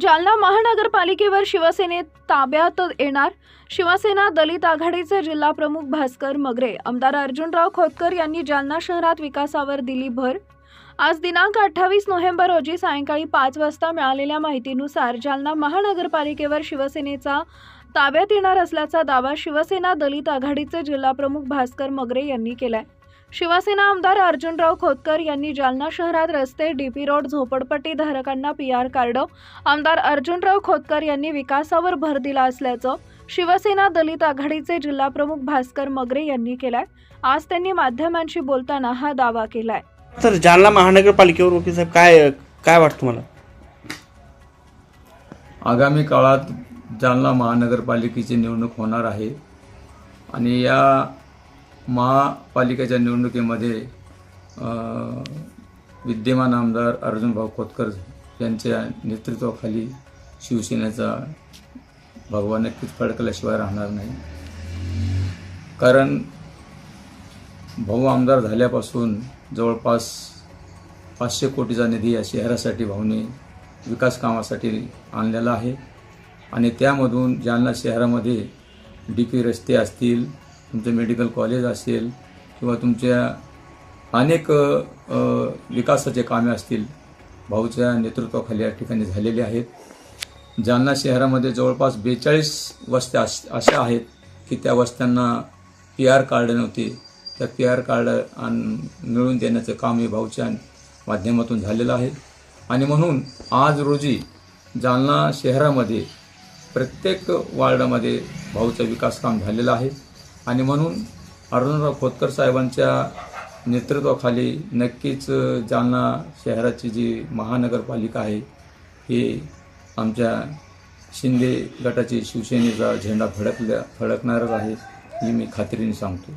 जालना महानगरपालिकेवर शिवसेनेत ताब्यात येणार. शिवसेना दलित आघाडीचे जिल्हा प्रमुख भास्कर मगरे आमदार अर्जुनराव खोतकर यांनी जालना शहरात विकासावर दिली भर. आज दिनांक अठ्ठावीस नोव्हेंबर रोजी सायंकाळी पाच वाजता मिळालेल्या माहितीनुसार जालना महानगरपालिकेवर शिवसेनेचा ताब्यात येणार असल्याचा दावा शिवसेना दलित आघाडीचे जिल्हाप्रमुख भास्कर मगरे यांनी केलाय. शिवसेना आमदार अर्जुनराव खोतकर यांनी जालना शहरात रस्ते डीपी रोड झोपडपट्टी धारकांना पी आर कार्ड आमदार अर्जुनराव खोतकर यांनी विकासावर भर दिला असल्याचं शिवसेना दलित आघाडीचे जिल्हाप्रमुख भास्कर मगरे यांनी केलाय. आज त्यांनी माध्यमांशी बोलताना हा दावा केलाय. तर जालना महानगरपालिकेवर वकील साहेब काय काय वाटतं तुम्हाला? आगामी काळात जालना महानगरपालिकेची निवडणूक होणार आहे. आणि या महापालिकेच्या निवडणुकीमध्ये विद्यमान आमदार अर्जुनभाऊ खोतकर यांच्या नेतृत्वाखाली शिवसेनेचा भगवा नक्कीच फडकल्याशिवाय राहणार नाही. कारण भाऊ आमदार झाल्यापासून जवळपास पाचशे कोटीचा निधी या शहरासाठी भाऊने विकास कामासाठी आणलेला आहे. आणि त्यामधून जालना शहरामध्ये डी पी रस्ते असतील तुमचं मेडिकल कॉलेज असेल किंवा तुमच्या अनेक विकासाचे कामे असतील भाऊच्या नेतृत्वाखाली या ठिकाणी झालेले आहेत. जालना शहरामध्ये जवळपास बेचाळीस वस्त्या अश अशा आहेत की त्या वस्त्यांना पी आर कार्ड नव्हते. त्या पी आर कार्ड आण मिळवून देण्याचं काम हे भाऊच्या माध्यमातून झालेलं आहे. आणि म्हणून आज रोजी जालना शहरामध्ये प्रत्येक वार्डामध्ये भाऊचं विकास काम झालेलं आहे. आणि म्हणून अर्जुनराव खोतकर साहेबांच्या नेतृत्वाखाली नक्कीच जालना शहराची जी महानगरपालिका आहे ही आमच्या शिंदे गटाची शिवसेनेचा झेंडा फडकल्या फडकणारच आहे ही मी खात्रीने सांगतो.